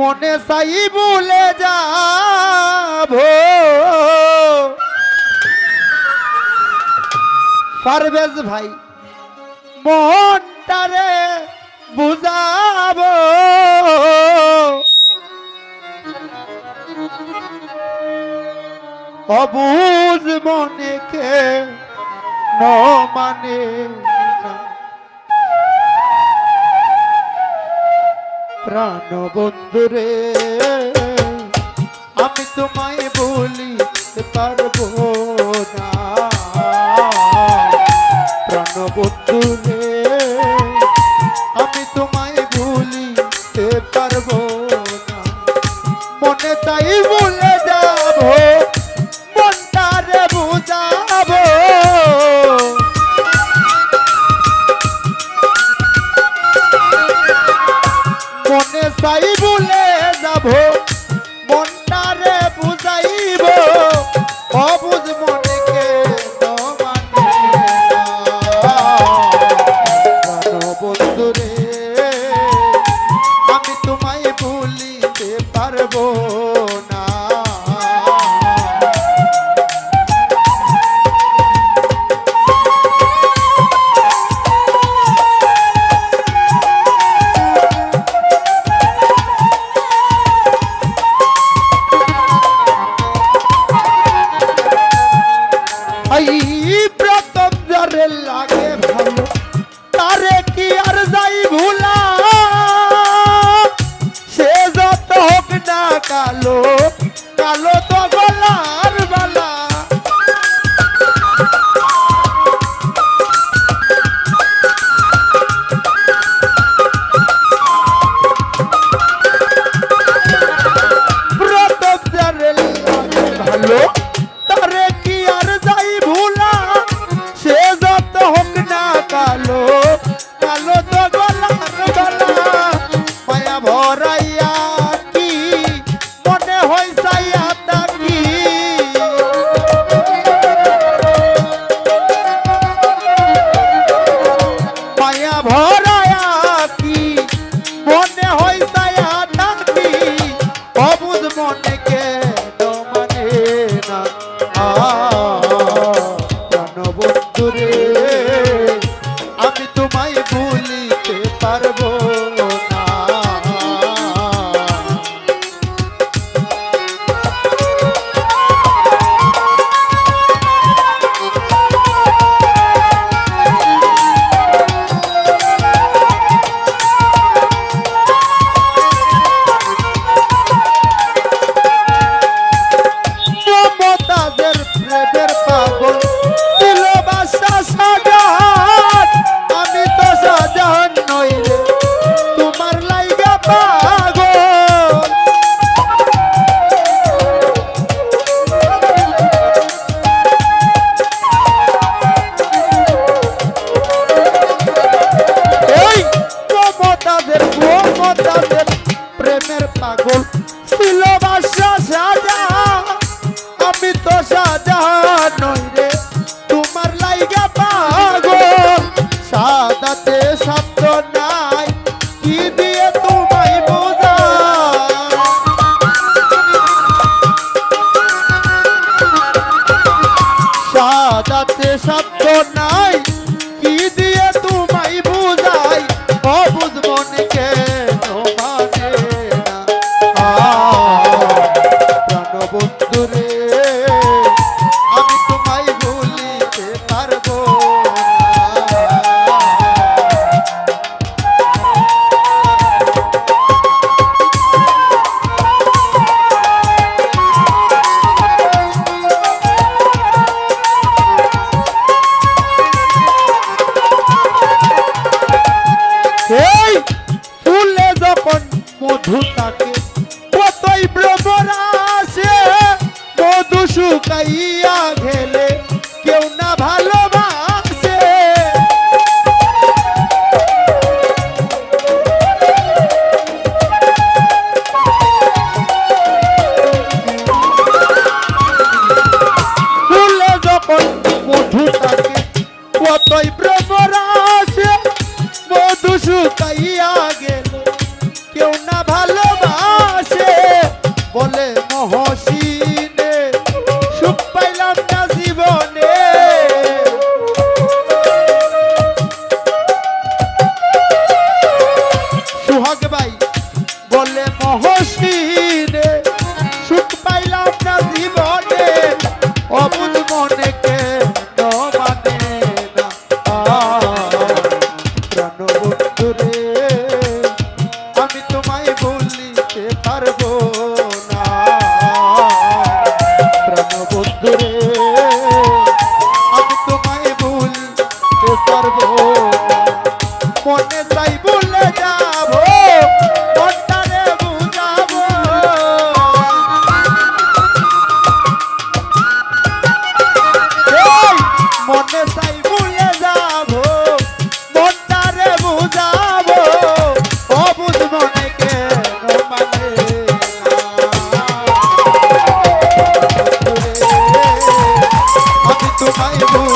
মনে সাই ভুলে যাব। পারবেজ ভাই মনটারে বুঝাবো। অবুজ মনে কে ন মানে? প্রাণ বন্ধুরে আমি তোমায় বলি পারব না। প্রথম যারে লাগে ভালো। মায়া মমতাজের প্রেমের পাগল। ছিল আমি তো সাজা নই রে, তোমার লাইগা পাগল। সাদাতে শব্দ নাই, কি দিয়ে তোমায় বোঝা? সাদাতে শব্দ থাকে কতই মধু শুকাইয়া গেলে কেউ না ভালোবাসে। যখন কতই ভ্রমরা আসে মধু শুকাইয়া পারব না। প্রাণবন্ধু রে আমি তোমায় ভুলতে পারব না। মনে চাই ভুলে যাব।